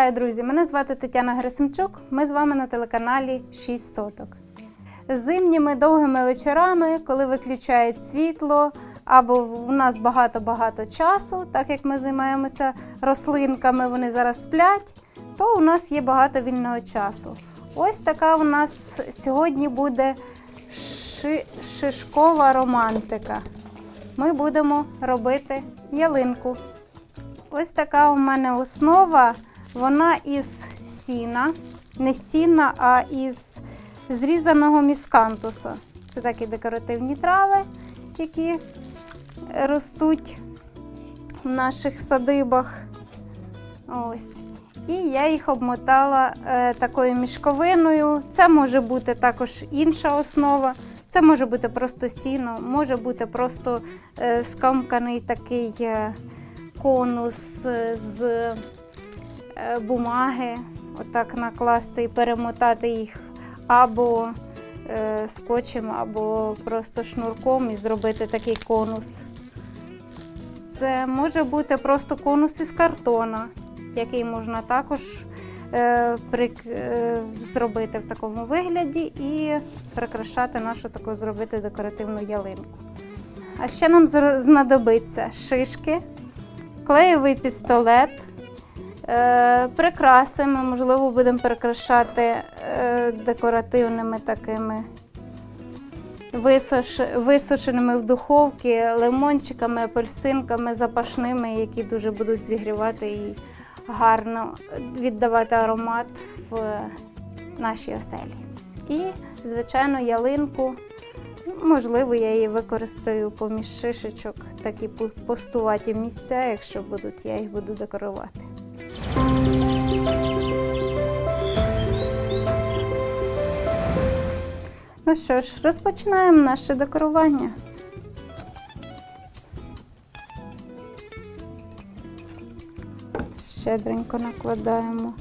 Вітаю, друзі! Мене звати Тетяна Герасимчук. Ми з вами на телеканалі 6 соток. Зимніми довгими вечорами, коли виключають світло, або у нас багато-багато часу, так як ми займаємося рослинками, вони зараз сплять, то у нас є багато вільного часу. Ось така у нас сьогодні буде ши- шишкова романтика. Ми будемо робити ялинку. Ось така у мене основа. Вона із сіна, не сіна, а із зрізаного міскантуса. Це такі декоративні трави, які ростуть в наших садибах. Ось. І я їх обмотала е, такою мішковиною. Це може бути також інша основа. Це може бути просто сіно, може бути просто е, скомканий такий е, конус з бумаги, отак накласти і перемотати їх або е, скотчем, або просто шнурком і зробити такий конус. Це може бути просто конус із картона, який можна також е, е, зробити в такому вигляді і прикрашати нашу таку зробити декоративну ялинку. А ще нам знадобиться шишки, клеєвий пістолет, е, прикраси. Ми, можливо, будемо прикрашати е, декоративними такими висушеними в духовці лимончиками, апельсинками, запашними, які дуже будуть зігрівати і гарно віддавати аромат в нашій оселі. І, звичайно, ялинку. Можливо, я її використаю поміж шишечок, такі пу- пустуваті місця, якщо будуть, я їх буду декорувати. Ну що ж, розпочинаємо наше декорування. Щедренько накладаємо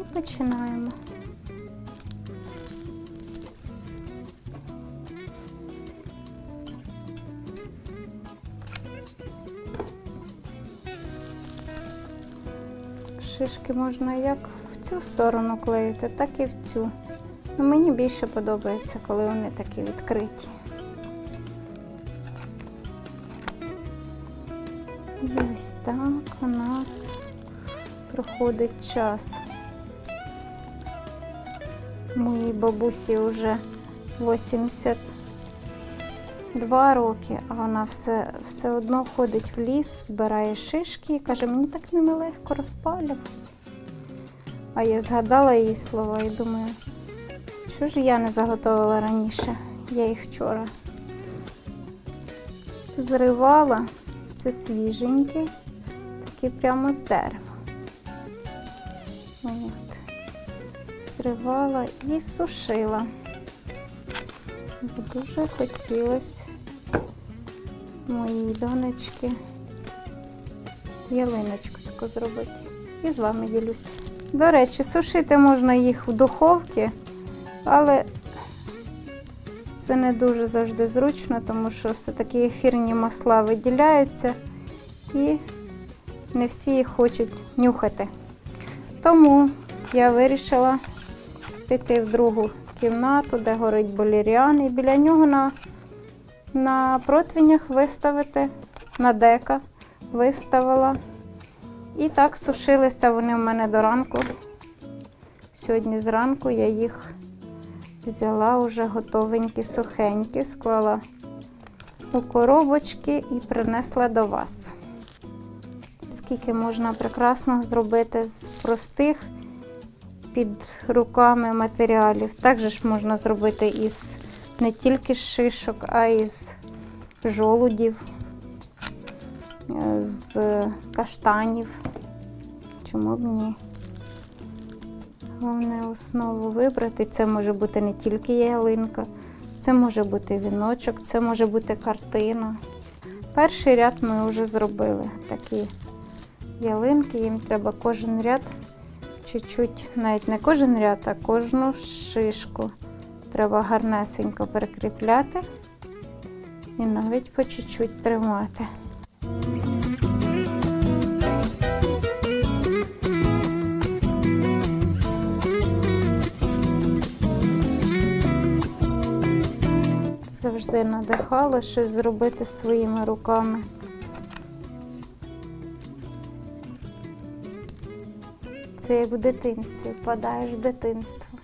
і починаємо. Шишки можна як в цю сторону клеїти, так і в цю. Ну, мені більше подобається, коли вони такі відкриті. І ось так у нас проходить час. Моїй бабусі вже 82 роки, а вона все, все одно ходить в ліс, збирає шишки і каже, мені так ними легко розпалювати. А я згадала її слова і думаю, що ж я не заготовила раніше? Я їх вчора зривала. Це свіженькі, такі прямо з дерева. От. Зривала і сушила. Дуже хотілося моїй донечки ялиночку таку зробити. І з вами ділюся. До речі, сушити можна їх в духовці, але це не дуже завжди зручно, тому що все-таки ефірні масла виділяються і не всі їх хочуть нюхати. Тому я вирішила піти в другу кімнату, де горить боліріан, і біля нього на, на противнях виставити, на дека виставила. І так сушилися вони в мене до ранку. Сьогодні зранку я їх взяла вже готовенькі, сухенькі, склала у коробочки і принесла до вас. Скільки можна прекрасно зробити з простих під руками матеріалів. Також можна зробити із не тільки з шишок, а й з жолудів, е, з каштанів. Чому б ні? Головне основу вибрати. Це може бути не тільки ялинка, це може бути віночок, це може бути картина. Перший ряд ми вже зробили такі ялинки. Їм треба кожен ряд чуть-чуть, навіть не кожен ряд, а кожну шишку. Треба гарнесенько перекріпляти і навіть по чуть-чуть тримати. Завжди надихало щось зробити своїми руками. Це як в дитинстві, впадаєш в дитинство.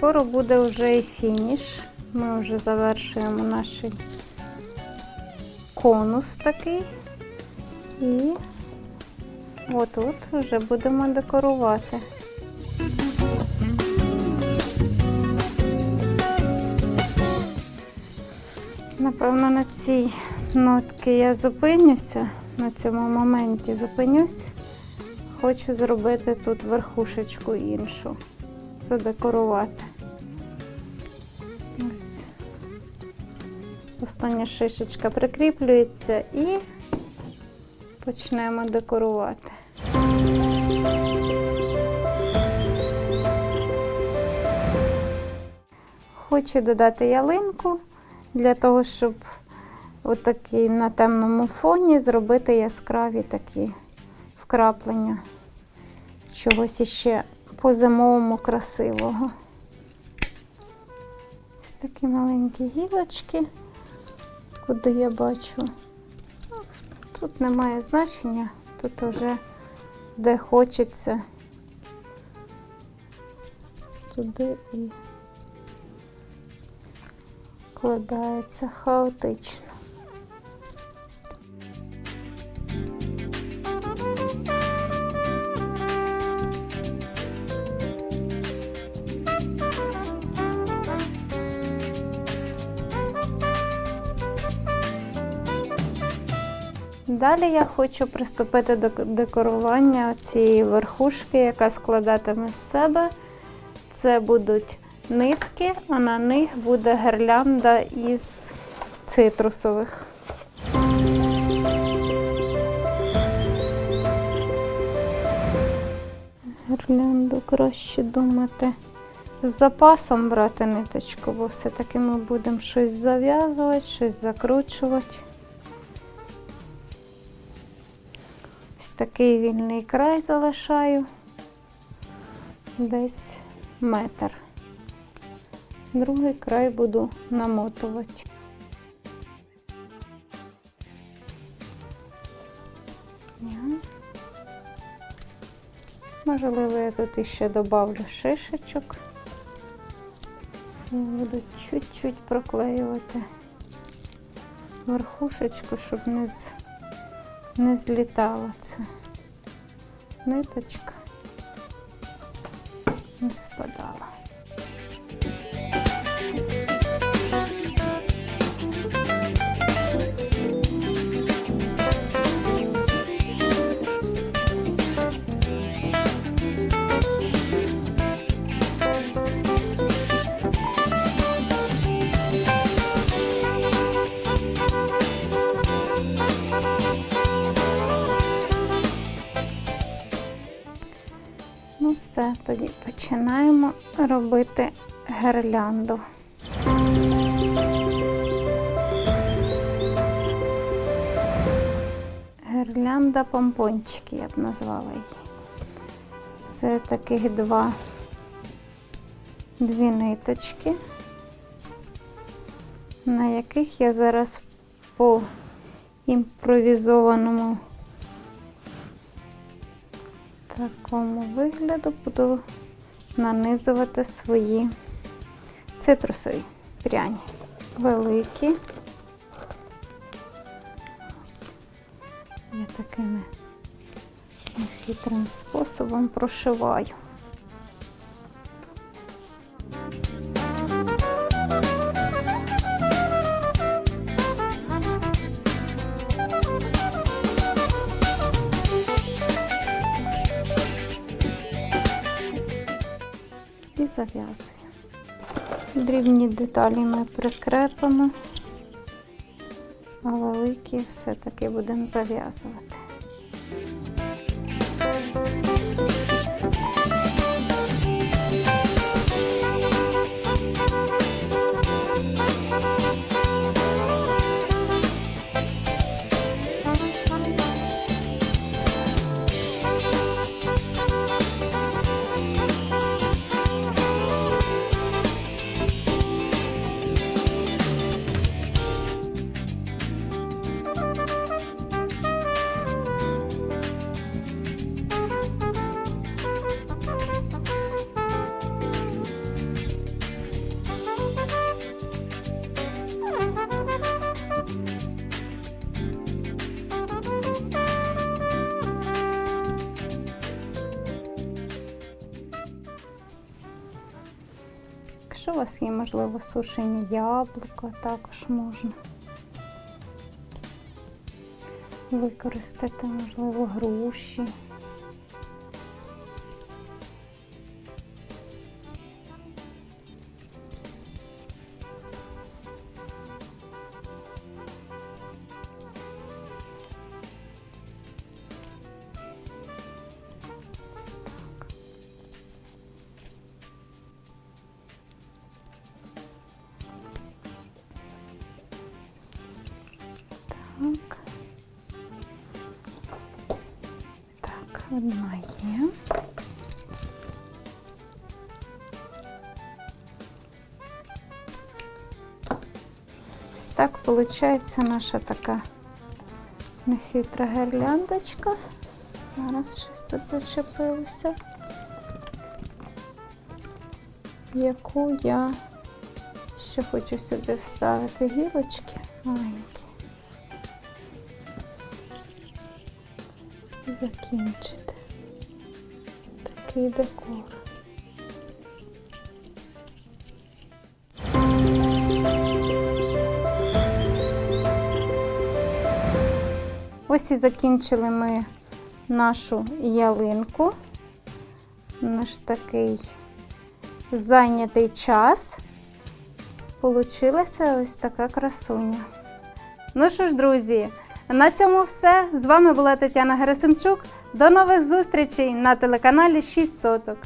Скоро буде вже і фініш. Ми вже завершуємо наш конус такий. І отут вже будемо декорувати. Напевно, на цій нотці я зупинюся, на цьому моменті зупинюсь. Хочу зробити тут верхушечку іншу, задекорувати. Остання шишечка прикріплюється і почнемо декорувати. Хочу додати ялинку для того, щоб отакий на темному фоні зробити яскраві такі вкраплення чогось іще по-зимовому красивого. Ось такі маленькі гілочки, куди я бачу. Ну, Тут немає значення, тут вже де хочеться, туди і складається хаотично. Далі я хочу приступити до декорування цієї верхушки, яка складатиме з себе. Це будуть нитки, а на них буде гірлянда із цитрусових. Гірлянду краще думати. З запасом брати ниточку, бо все-таки ми будемо щось зав'язувати, щось закручувати. Такий вільний край залишаю. Десь метр. Другий край буду намотувати. Можливо, я тут іще добавлю шишечок. І буду чуть-чуть проклеювати верхушечку, щоб не, з... не злітала це ниточка, не спадала. Все, тоді починаємо робити гірлянду. Гірлянда помпончики, я б назвала її. Це таких два, дві ниточки, на яких я зараз по імпровізованому такому вигляду буду нанизувати свої цитрусові пряні. Великі. Ось. Я такими хитрим способом прошиваю. Зав'язую. Дрібні деталі ми прикрепимо, а великі все-таки будемо зав'язувати. Якщо у вас є, можливо, сушені яблука, також можна використати, можливо, груші. Так. Так, одна є. Ось так виходить наша така нехитра гірляндочка. Зараз щось тут зачепилося. Яку я ще хочу сюди вставити гілочки маленькі. Закінчити такий декор. Ось і закінчили ми нашу ялинку. Наш такий зайнятий час. Получилася ось така красуня. Ну що ж, друзі, на цьому все. З вами була Тетяна Герасимчук. До нових зустрічей на телеканалі 6 соток.